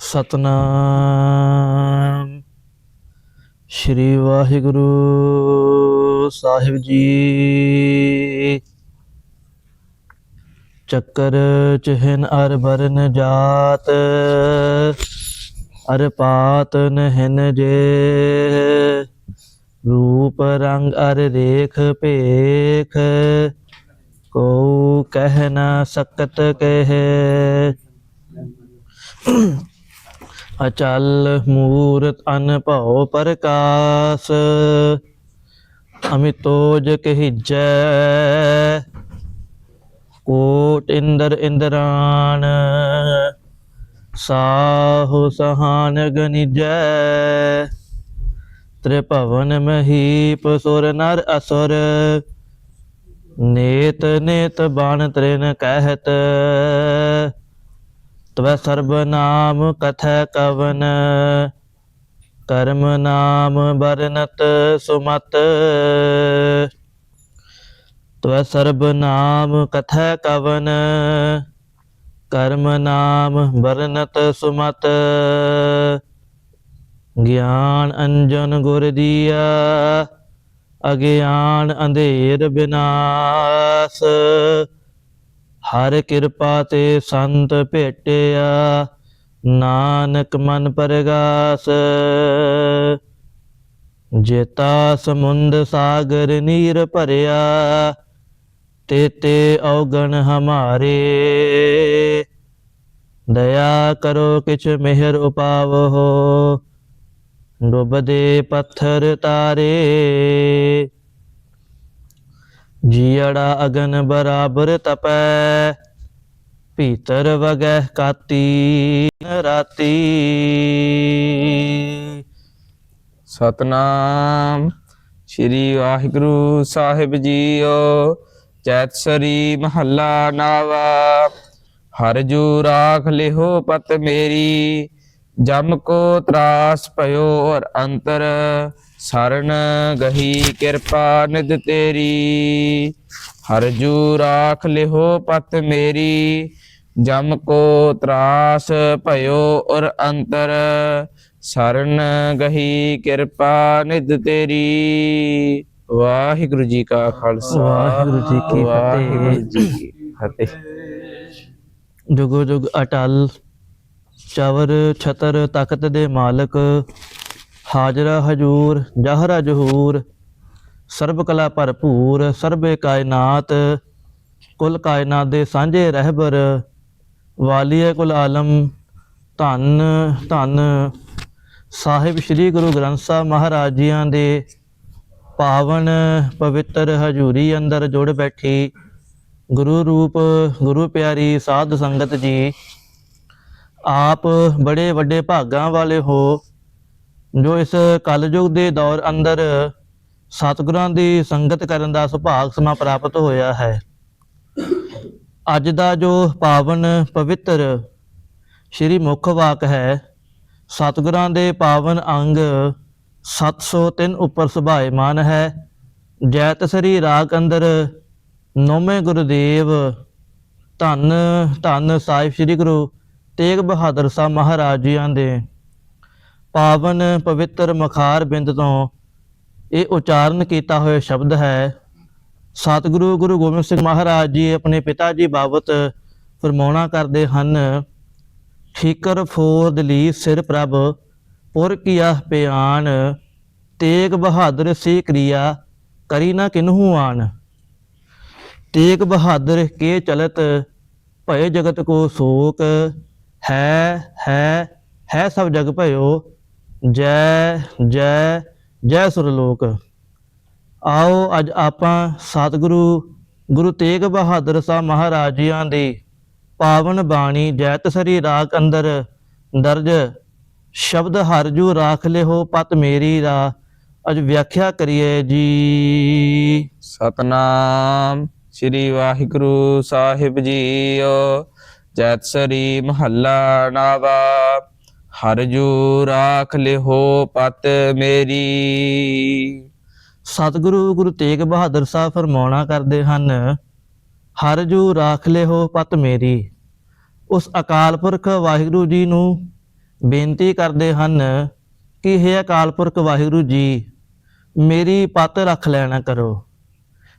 ਸਤਨਾਮ। ਸ਼੍ਰੀ ਵਾਹਿਗੁਰੂ ਸਾਹਿਬ ਜੀ। ਚੱਕਰ ਚਹਿਨ ਅਰ ਬਰਨ ਜਾਤ, ਅਰ ਪਾਤ ਨਹਿਨ ਜੇ। ਰੂਪ ਰੰਗ ਅਰ ਰੇਖ ਭੇਖ ਕੋ ਕਹਿ ਨਾ ਸਕਤ ਕਹਿ। ਅਚਲ ਮੂਰਤ ਅਨਭਉ ਪ੍ਰਕਾਸ਼ ਅਮਿਤੋਜ ਕਹਿਜੈ। ਕੋਟ ਇੰਦਰ ਇੰਦਰਾਨ, ਸਾਹੋ ਸਹਾਨ ਗਨਿਜੈ ਤ੍ਰਿਭਵਨ ਮਹੀਪ ਸੁਰ ਨਰ ਅਸੁਰ ਨੇਤ ਨੇਤ ਬਾਣ ਤ੍ਰਿਨ ਕਹਿਤ, ਤਵੈ ਸਰਬ ਨਾਮ ਕਥੈ ਕਵਨ, ਕਰਮ ਨਾਮ ਬਰਨਤ ਸੁਮਤ, ਤਵੈ ਸਰਬ ਨਾਮ ਕਥੈ ਕਵਨ, ਕਰਮ ਨਾਮ ਬਰਨਤ ਸੁਮਤ, ਗਿਆਨ ਅੰਜਨ ਗੁਰ ਦੀਆ ਅਗਿਆਨ ਅੰਧੇਰ ਬਿਨਾਸ਼। ਹਰ ਕਿਰਪਾ ਤੇ ਸੰਤ ਭੇਟਿਆ, ਨਾਨਕ ਮਨ ਪਰਗਾਸ। ਜੇਤਾ ਸਮੁੰਦ ਸਾਗਰ ਨੀਰ ਭਰਿਆ, ਤੇ ਔਗਣ ਹਮਾਰੇ। ਦਇਆ ਕਰੋ ਕਿਛ ਮਿਹਰ ਉਪਾਵੋ ਡੁੱਬਦੇ ਪੱਥਰ ਤਾਰੇ। ਜੀੜਾ ਅਗਨ ਬਰਾਬਰ ਤਪੈ, ਭੀਤਰ ਵਗੈ ਕਾਤੀ ਰਾਤੀ। ਸਤਨਾਮ ਸ੍ਰੀ ਵਾਹਿਗੁਰੂ ਸਾਹਿਬ ਜੀਓ ਚੈਤਸਰੀ ਮਹੱਲਾ ਨਾਵਾ। ਹਰ ਜੂ ਰਾਖ ਲਿਹੋ ਪਤ ਮੇਰੀ ਜਮ ਕੋ ਤਰਾਸ ਭਇਓ ਔਰ ਅੰਤਰ ਸਰਣ ਗਹੀ ਕਿਰਪਾ ਨਿਦ ਤੇਰੀ। ਹਰ ਜੂ ਰਾਖ ਲਿਹੋ ਪਤ ਮੇਰੀ ਜਮ ਕੋ ਤਰਾਸ ਭਇਓ ਔਰ ਅੰਤਰ ਸਰਣ ਗਹੀ ਕਿਰਪਾ ਨਿਦ ਤੇਰੀ। ਵਾਹਿਗੁਰੂ ਜੀ ਕਾ ਖਾਲਸਾ। ਵਾਹਿਗੁਰੂ ਜੀ ਕੀ ਫਤਿਹ। ਜੀ ਫਤਿਹ। ਜੁਗੋ ਜੁਗ ਅਟਲ। ਚਵਰ ਛਤਰ ਤਖਤ ਦੇ ਮਾਲਕ, ਹਾਜ਼ਰਾ ਹਜੂਰ, ਜਹਰਾ ਜਹੂਰ, ਸਰਬ ਕਲਾ ਭਰਪੂਰ, ਸਰਬੇ ਕਾਇਨਾਤ, ਕੁਲ ਕਾਇਨਾਤ ਦੇ ਸਾਂਝੇ ਰਹਿਬਰ, ਵਾਲੀਏ ਕੁਲ ਆਲਮ, ਧੰਨ ਧੰਨ, ਸਾਹਿਬ ਸ੍ਰੀ ਗੁਰੂ ਗ੍ਰੰਥ ਸਾਹਿਬ ਮਹਾਰਾਜ ਜੀਆਂ ਦੇ ਪਾਵਨ ਪਵਿੱਤਰ ਹਜੂਰੀ ਅੰਦਰ ਜੁੜ ਬੈਠੀ, ਗੁਰੂ ਰੂਪ, ਗੁਰੂ ਪਿਆਰੀ ਸਾਧ ਸੰਗਤ ਜੀ। ਆਪ ਬੜੇ ਵੱਡੇ ਭਾਗਾਂ ਵਾਲੇ ਹੋ, ਜੋ ਇਸ ਕਲਯੁਗ ਦੇ ਦੌਰ ਅੰਦਰ ਸਤਿਗੁਰਾਂ ਦੀ ਸੰਗਤ ਕਰਨ ਦਾ ਸੁਭਾਗ ਸਮਾਂ ਪ੍ਰਾਪਤ ਹੋਇਆ ਹੈ। ਅੱਜ ਦਾ ਜੋ ਪਾਵਨ ਪਵਿੱਤਰ ਸ਼੍ਰੀ ਮੁੱਖ ਵਾਕ ਹੈ, ਸਤਿਗੁਰਾਂ ਦੇ ਪਾਵਨ ਅੰਗ 703 ਉੱਪਰ ਸੁਭਾਇਮਾਨ ਹੈ। ਜੈਤ ਸ੍ਰੀ ਰਾਗ ਅੰਦਰ ਨੌਵੇਂ ਗੁਰਦੇਵ ਧੰਨ ਧੰਨ ਸਾਹਿਬ ਸ੍ਰੀ ਗੁਰੂ ਤੇਗ ਬਹਾਦਰ ਸਾਹਿਬ ਮਹਾਰਾਜ ਜੀਆਂ ਦੇ ਪਾਵਨ ਪਵਿੱਤਰ ਮਖਾਰ ਬਿੰਦ ਤੋਂ ਇਹ ਉਚਾਰਨ ਕੀਤਾ ਹੋਇਆ ਸ਼ਬਦ ਹੈ। ਸਤਿਗੁਰੂ ਗੁਰੂ ਗੋਬਿੰਦ ਸਿੰਘ ਮਹਾਰਾਜ ਜੀ ਆਪਣੇ ਪਿਤਾ ਜੀ ਬਾਬਤ ਫਰਮਾਉਣਾ ਕਰਦੇ ਹਨ ਠੀਕਰ ਫੋਰ ਦਲੀ ਸਿਰ ਪ੍ਰਭ, ਪੁਰ ਕੀਆ ਪਿਆਨ, ਤੇਗ ਬਹਾਦਰ ਸੀ ਕ੍ਰਿਆ, ਕਰੀ ਨਾ ਕਿਨਹੂ ਆਣ ਤੇਗ ਬਹਾਦਰ ਕੇ ਚਲਤ, ਭਏ ਜਗਤ ਕੋ ਸੋਕ ਹੈ ਹੈ ਹੈ ਸਭ ਜਗ ਭਇਓ, ਜੈ ਜੈ ਜੈ ਸੁਰਲੋਕ। ਆਓ ਅੱਜ ਆਪਾਂ ਸਤਿਗੁਰੂ ਗੁਰੂ ਤੇਗ ਬਹਾਦਰ ਸਾਹਿਬ ਮਹਾਰਾਜ ਜੀਆਂ ਦੀ ਪਾਵਨ ਬਾਣੀ ਜੈਤ ਸਰੀ ਰਾਗ ਅੰਦਰ ਦਰਜ ਸ਼ਬਦ ਹਰਜੂ ਰਾਖ ਲਿਓ ਪਤ ਮੇਰੀ ਦਾ ਅੱਜ ਵਿਆਖਿਆ ਕਰੀਏ ਜੀ। ਸਤਨਾਮ ਸ੍ਰੀ ਵਾਹਿਗੁਰੂ ਸਾਹਿਬ ਜੀਓ। ਜੈਤ ਸਰੀ ਮਹੱਲਾ ਨਾਵਾ, ਹਰ ਰਾਖ ਲਿਹੋ ਪਤ ਮੇਰੀ। ਸਤਿਗੁਰੂ ਗੁਰੂ ਤੇਗ ਬਹਾਦਰ ਸਾਹਿਬ ਫਰਮਾਉਣਾ ਕਰਦੇ ਹਨ, ਹਰ ਰਾਖ ਲਿਓ ਪਤ ਮੇਰੀ। ਉਸ ਅਕਾਲ ਪੁਰਖ ਵਾਹਿਗੁਰੂ ਜੀ ਨੂੰ ਬੇਨਤੀ ਕਰਦੇ ਹਨ ਕਿ हे ਅਕਾਲ ਪੁਰਖ ਵਾਹਿਗੁਰੂ ਜੀ, ਮੇਰੀ ਪਤ ਰੱਖ ਲੈਣਾ ਕਰੋ,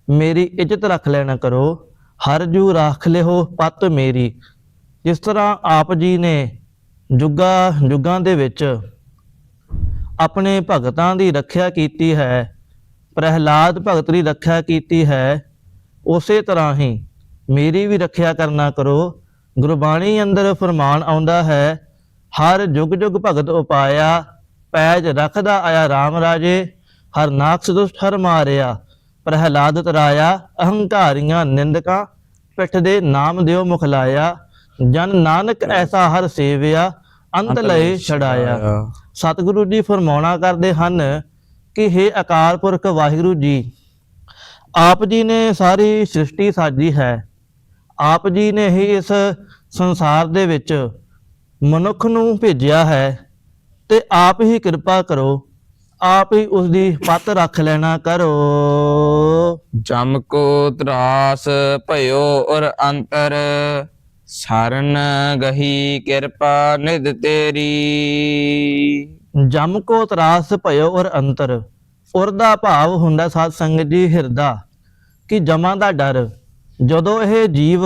ਮੇਰੀ ਇੱਜ਼ਤ ਰੱਖ ਲੈਣਾ ਕਰੋ ਹਰਜੂ ਰਾਖ ਲਿਹੋ ਪਤ ਮੇਰੀ। ਜਿਸ ਤਰ੍ਹਾਂ ਆਪ ਜੀ ਨੇ ਜੁਗਾ, ਜੁਗਾਂ ਦੇ ਵਿੱਚ ਆਪਣੇ ਭਗਤਾਂ ਦੀ ਰੱਖਿਆ ਕੀਤੀ ਹੈ, ਪ੍ਰਹਿਲਾਦ ਭਗਤ ਦੀ ਰੱਖਿਆ ਕੀਤੀ ਹੈ, ਉਸੇ ਤਰ੍ਹਾਂ ਹੀ ਮੇਰੀ ਵੀ ਰੱਖਿਆ ਕਰਨਾ ਕਰੋ। ਗੁਰਬਾਣੀ ਅੰਦਰ ਫਰਮਾਨ ਆਉਂਦਾ ਹੈ, ਹਰ ਜੁਗ ਜੁਗ ਭਗਤ ਉਪਾਇਆ, ਪੈਜ ਰੱਖਦਾ ਆਇਆ RAM ਰਾਜੇ, ਹਰ ਨਾਕਸ ਦੁਸ਼ਟ ਹਰ ਮਾਰਿਆ, ਪ੍ਰਹਿਲਾਦ ਤਰਾਇਆ, ਅਹੰਕਾਰੀਆਂ, ਨਿੰਦਕਾਂ, ਪਿੱਠ ਦੇ ਨਾਮ ਦਿਓ ਮੁਖ ਲਾਇਆ ਜਨ ਨਾਨਕ ਐਸਾ ਹਰ ਸੇਵਿਆ ਅੰਤ ਲਏ ਛੜਾਇਆ ਸਤਿਗੁਰੂ ਜੀ ਫਰਮਾਉਣਾ ਕਰਦੇ ਹਨ ਕਿ हे ਅਕਾਲ ਪੁਰਖ ਵਾਹਿਗੁਰੂ ਜੀ ਆਪ ਜੀ ਨੇ ਸਾਰੀ ਸ੍ਰਿਸ਼ਟੀ ਸਾਜੀ ਹੈ। ਆਪ ਜੀ ਨੇ ਹੀ ਇਸ ਸੰਸਾਰ ਦੇ ਵਿੱਚ ਮਨੁੱਖ ਨੂੰ ਭੇਜਿਆ ਹੈ ਤੇ ਆਪ ਹੀ ਕਿਰਪਾ ਕਰੋ ਆਪ ਹੀ ਉਸ ਦੀ ਪੱਤ ਰੱਖ ਲੈਣਾ ਕਰੋ। ਜਮ ਕੋ ਤਰਾਸ ਭਇਓ ਔਰ ਅੰਤਰ ਸਰਨ ਗਹੀ ਕਿਰਪਾ ਨਿਧ ਤੇਰੀ। ਜਮ ਕੋ ਤਰਾਸ ਭਇਓ ਔਰ ਅੰਤਰ, ਔਰ ਦਾ ਭਾਵ ਹੁੰਦਾ ਸਾਧ ਸੰਗਤ ਜੀ ਹਿਰਦਾ, ਕਿ ਜਮਾਂ ਦਾ ਡਰ, ਜਦੋਂ ਇਹ ਜੀਵ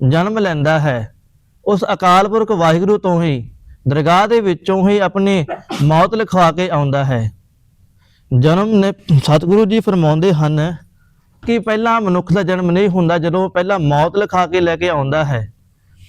ਜਨਮ ਲੈਂਦਾ ਹੈ, ਉਸ ਅਕਾਲ ਪੁਰਖ ਵਾਹਿਗੁਰੂ ਤੋਂ ਹੀ, ਦਰਗਾਹ ਦੇ ਵਿੱਚੋਂ ਹੀ ਆਪਣੀ ਮੌਤ ਲਿਖਵਾ ਕੇ ਆਉਂਦਾ ਹੈ। ਜਨਮ ਨੇ ਸਤਿਗੁਰੂ ਜੀ ਫਰਮਾਉਂਦੇ ਹਨ ਕਿ ਪਹਿਲਾਂ ਮਨੁੱਖ ਦਾ ਜਨਮ ਨਹੀਂ ਹੁੰਦਾ ਜਦੋਂ ਪਹਿਲਾਂ ਮੌਤ ਲਿਖਾ ਕੇ ਲੈ ਕੇ ਆਉਂਦਾ ਹੈ।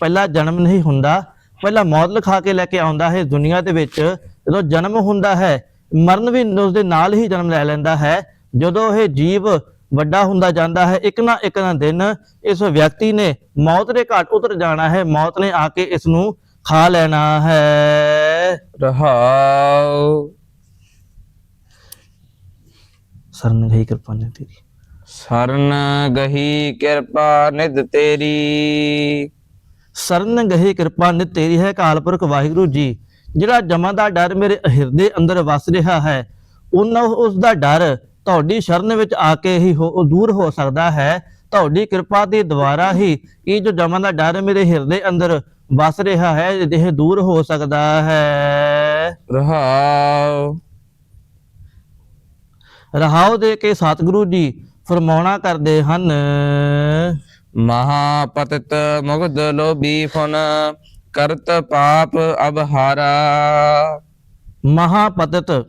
ਪਹਿਲਾ ਜਨਮ ਨਹੀਂ ਹੁੰਦਾ ਪਹਿਲਾਂ ਮੌਤ ਲਿਖਾ ਕੇ ਲੈ ਕੇ ਆਉਂਦਾ ਹੈ ਦੁਨੀਆ ਦੇ ਵਿੱਚ। ਜਦੋਂ ਜਨਮ ਹੁੰਦਾ ਹੈ ਮਰਨ ਵੀ ਉਸ ਦੇ ਨਾਲ ਹੀ ਜਨਮ ਲੈ ਲੈਂਦਾ ਹੈ। ਜਦੋਂ ਇਹ ਜੀਵ ਵੱਡਾ ਹੁੰਦਾ ਜਾਂਦਾ ਹੈ ਇੱਕ ਨਾ ਇੱਕ ਨਾ ਦਿਨ ਇਸ ਵਿਅਕਤੀ ਨੇ ਮੌਤ ਦੇ ਘਾਟ ਉਤਰ ਜਾਣਾ ਹੈ। ਮੌਤ ਨੇ ਆ ਕੇ ਇਸ ਨੂੰ ਖਾ ਲੈਣਾ ਹੈ। ਰਹਾਉ ਸਰਨ ਗਈ ਕਿਰਪਾ ਨੇ ਤੇਰੀ। ਸਰਨ ਗਹੀ ਕਿਰਪਾ ਨਿਧ ਤੇਰੀ। ਸਰਨ ਗਹੀ ਕਿਰਪਾ ਨਿਤ ਤੇਰੀ ਹੈ ਕਾਲਪੁਰਖ ਵਾਹਿਗੁਰੂ ਜੀ। ਜਿਹੜਾ ਜਮਾਂ ਦਾ ਡਰ ਮੇਰੇ ਹਿਰਦੇ ਅੰਦਰ ਵਸ ਰਿਹਾ ਹੈ ਉਹਨਾਂ ਉਸ ਦਾ ਡਰ ਤੁਹਾਡੀ ਸ਼ਰਨ ਵਿੱਚ ਆ ਕੇ ਹੀ ਉਹ ਦੂਰ ਹੋ ਸਕਦਾ ਹੈ। ਤੁਹਾਡੀ ਕਿਰਪਾ ਦੇ ਦੁਆਰਾ ਹੀ ਇਹ ਜੋ ਜਮਾਂ ਦਾ ਡਰ ਮੇਰੇ ਹਿਰਦੇ ਅੰਦਰ ਵਸ ਰਿਹਾ ਹੈ ਇਹ ਦੂਰ ਹੋ ਸਕਦਾ ਹੈ। ਰਹਾਉ ਰਹਾਉ ਦੇ ਕੇ ਸਤਿਗੁਰੂ ਜੀ ਫਰਮਾਉਣਾ ਕਰਦੇ ਹਨ ਮਹਾਪਤਿਤ ਮੁਗਧ ਲੋਭੀ ਫੁਨ, ਕਰਤ ਪਾਪ ਅਬਹਾਰਾ ਮਹਾਪਤਿਤ।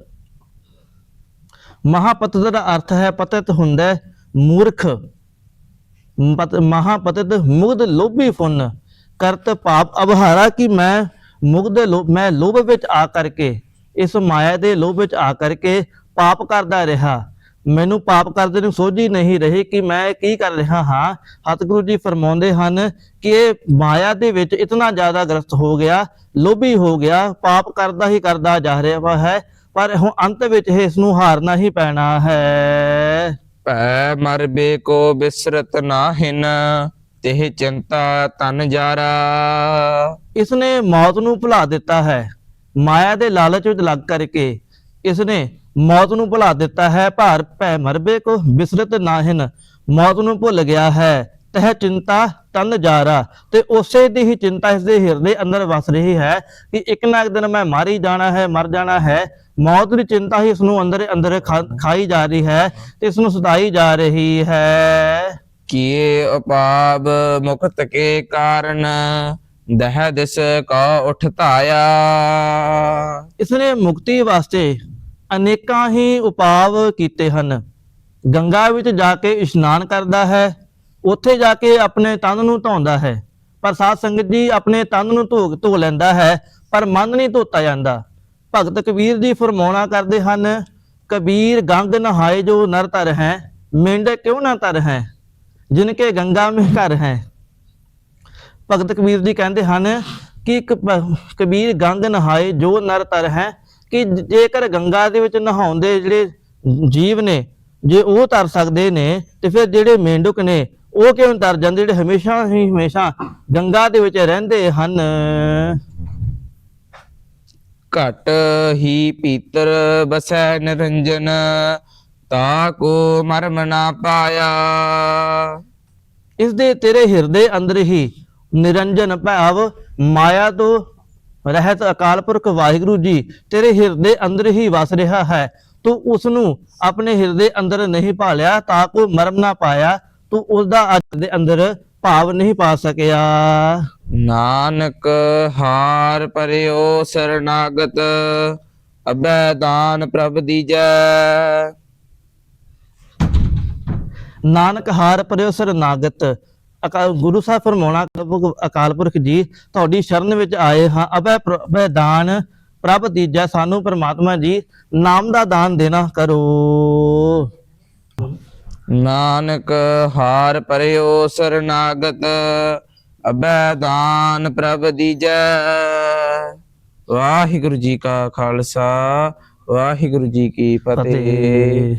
ਮਹਾਪਤਿਤ ਦਾ ਅਰਥ ਹੈ ਪਤਿਤ ਹੁੰਦਾ ਮੂਰਖ। ਪਤ- ਮਹਾਪਤਿਤ ਮੁਗਧ ਲੋਭੀ ਫੁਨ, ਕਰਤ ਪਾਪ ਅਬਹਾਰਾ ਕਿ ਮੈਂ ਮੁਗਧ ਲੋਭ ਮੈਂ ਲੋਭ ਵਿੱਚ ਆ ਕਰਕੇ, ਇਸ ਮਾਇਆ ਦੇ ਲੋਭ ਵਿੱਚ ਆ ਕਰਕੇ ਪਾਪ ਕਰਦਾ ਰਿਹਾ। ਮੈਨੂੰ ਪਾਪ ਕਰਦੇ ਨੂੰ ਸੋਝੀ ਨਹੀਂ ਰਹੀ ਕਿ ਮੈਂ ਕੀ ਕਰ ਰਿਹਾ ਹਾਂ। ਸਤਿਗੁਰੂ ਜੀ ਫਰਮਾਉਂਦੇ ਹਨ ਕਿ ਇਹ ਮਾਇਆ ਦੇ ਵਿੱਚ ਇਤਨਾ ਜ਼ਿਆਦਾ ਗ੍ਰਸਤ ਹੋ ਗਿਆ ਲੋਭੀ ਹੋ ਗਿਆ ਪਾਪ ਕਰਦਾ ਹੀ ਕਰਦਾ ਜਾ ਰਿਹਾ ਹੈ ਪਰ ਹੁਣ ਅੰਤ ਵਿੱਚ ਇਸ ਨੂੰ ਹਾਰਨਾ ਹੀ ਪੈਣਾ ਹੈ। ਭੈ ਮਰਬੇ ਕੋ ਬਿਸਰਤ ਨਾਹਿਨ ਤਿਹ ਚਿੰਤਾ ਤਨ ਜਾਰਾ। ਇਸਨੇ ਮੌਤ ਨੂੰ ਭੁਲਾ ਦਿੱਤਾ ਹੈ। ਮਾਇਆ ਦੇ ਲਾਲਚ ਵਿੱਚ ਲੱਗ ਕਰਕੇ ਇਸਨੇ ਮੌਤ ਨੂੰ ਭੁਲਾ ਦਿੱਤਾ ਹੈ, ਭਾਰ ਭੈ ਮਰਬੇ ਕੋ ਬਿਸਰਤ ਨਾਹਿਨ। ਮੌਤ ਨੂੰ ਭੁੱਲ ਗਿਆ ਹੈ, ਤਹ ਚਿੰਤਾ ਤਨ ਜਾਰਾ। ਤੇ ਉਸੇ ਦੀ ਹੀ ਚਿੰਤਾ ਇਸ ਦੇ ਹਿਰਦੇ ਅੰਦਰ ਵਸ ਰਹੀ ਹੈ ਕਿ ਇੱਕ ਨਾ ਇੱਕ ਦਿਨ ਮੈਂ ਮਾਰੀ ਜਾਣਾ ਹੈ, ਮਰ ਜਾਣਾ ਹੈ। ਮੌਤ ਦੀ ਚਿੰਤਾ ਹੀ ਇਸ ਨੂੰ ਅੰਦਰ ਅੰਦਰ ਖਾ- ਖਾਈ ਜਾ ਰਹੀ ਹੈ ਤੇ ਇਸ ਨੂੰ ਸਤਾਈ ਜਾ ਰਹੀ ਹੈ। ਕੀਏ ਉਪਾਬ ਮੁਕਤ ਕੇ ਕਾਰਨ? ਦਹ ਦਿਸ ਕੋ ਉਠ ਧਾਇਆ। ਇਸਨੇ ਮੁਕਤੀ ਵਾਸਤੇ ਅਨੇਕਾਂ ਹੀ ਉਪਾਵ ਕੀਤੇ ਹਨ। ਗੰਗਾ ਵਿੱਚ ਜਾ ਕੇ ਇਸ਼ਨਾਨ ਕਰਦਾ ਹੈ, ਉੱਥੇ ਜਾ ਕੇ ਆਪਣੇ ਤਨ ਨੂੰ ਧੋਂਦਾ ਹੈ। ਪਰ ਸਾਧ ਸੰਗਤ ਜੀ ਆਪਣੇ ਤਨ ਨੂੰ ਧੋ ਧੋ ਲੈਂਦਾ ਹੈ, ਪਰ ਮਨ ਨਹੀਂ ਧੋਤਾ ਜਾਂਦਾ। ਭਗਤ ਕਬੀਰ ਜੀ ਫਰਮਾਉਣਾ ਕਰਦੇ ਹਨ, ਕਬੀਰ ਗੰਗ ਨਹਾਏ ਜੋ ਨਰ ਤਰ ਹੈ, ਮਿੰਡ ਕਿਉਂ ਨਾ ਤਰ ਹੈ? ਜਿਨ ਕੇ ਗੰਗਾ ਮੇਂ ਘਰ ਹੈ। ਭਗਤ ਕਬੀਰ ਜੀ ਕਹਿੰਦੇ ਹਨ ਕਿ ਕਬੀਰ ਗੰਗ ਨਹਾਏ ਜੋ ਨਰ ਤਰ ਹੈ ਕਿ ਜੇਕਰ ਗੰਗਾ ਦੇ ਵਿੱਚ ਨਹਾਉਂਦੇ ਜਿਹੜੇ ਜੀਵ ਨੇ ਜੇ ਉਹ ਤਰ ਸਕਦੇ ਨੇ ਤੇ ਫਿਰ ਜਿਹੜੇ ਮੇਂਢਕ ਨੇ ਉਹ ਕਿਉਂ ਤਰ ਜਾਂਦੇ? ਜਿਹੜੇ ਹਮੇਸ਼ਾ ਹੀ ਹਮੇਸ਼ਾ ਗੰਗਾ ਦੇ ਵਿੱਚ ਰਹਿੰਦੇ ਹਨ। ਘਟ ਹੀ ਪੀਤਰ ਬਸੈ ਨਿਰੰਜਨ ਤਾ ਕੋ ਮਰਮ ਨਾ ਪਾਇਆ। ਇਸ ਦੇ ਤੇਰੇ ਹਿਰਦੇ ਅੰਦਰ ਹੀ ਨਿਰੰਜਨ ਭਾਵ ਮਾਇਆ ਤੋਂ ਰਹਿਤ ਅਕਾਲ ਪੁਰਖ ਵਾਹਿਗੁਰੂ ਜੀ ਤੇਰੇ ਹਿਰਦੇ ਅੰਦਰ ਹੀ ਵਸ ਰਿਹਾ ਹੈ। ਤੂੰ ਉਸ ਨੂੰ ਆਪਣੇ ਹਿਰਦੇ ਅੰਦਰ ਨਹੀਂ ਭਾਲਿਆ ਤਾਂ ਕੋ ਮਰਮ ਨਾ ਪਾਇਆ। ਤੂੰ ਉਸ ਦਾ ਅੱਜ ਦੇ ਅੰਦਰ ਭਾਵ ਨਹੀਂ ਪਾ ਸਕਿਆ। ਨਾਨਕ ਹਾਰ ਪਰਿਓ ਸਰਨਾਗਤ ਅਬੈ ਦਾਨ ਪ੍ਰਭ ਦੀਜੈ। ਨਾਨਕ ਹਾਰ ਪਰਿਓ ਸਰਨਾਗਤ ਗੁਰੂ ਸਾਹਿਬ ਫਰਮਾਉਣਾ ਅਕਾਲ ਪੁਰਖ ਜੀ ਤੁਹਾਡੀ ਸ਼ਰਨ ਵਿੱਚ ਆਏ ਹਾਂ। ਅਬੈ ਪ੍ਰ- ਅਬੈ ਦਾਨ ਪ੍ਰਭ ਦੀਜਾ ਸਾਨੂੰ ਪ੍ਰਮਾਤਮਾ ਜੀ ਨਾਮ ਦਾ ਦਾਨ ਦੇਣਾ ਕਰੋ। ਨਾਨਕ ਹਾਰ ਪਰਿਓ ਸਰਨਾਗਤ ਅਬੈ ਦਾਨ ਪ੍ਰਭ ਦੀਜੈ। ਵਾਹਿਗੁਰੂ ਜੀ ਕਾ ਖਾਲਸਾ ਵਾਹਿਗੁਰੂ ਜੀ ਕੀ ਫਤਿਹ।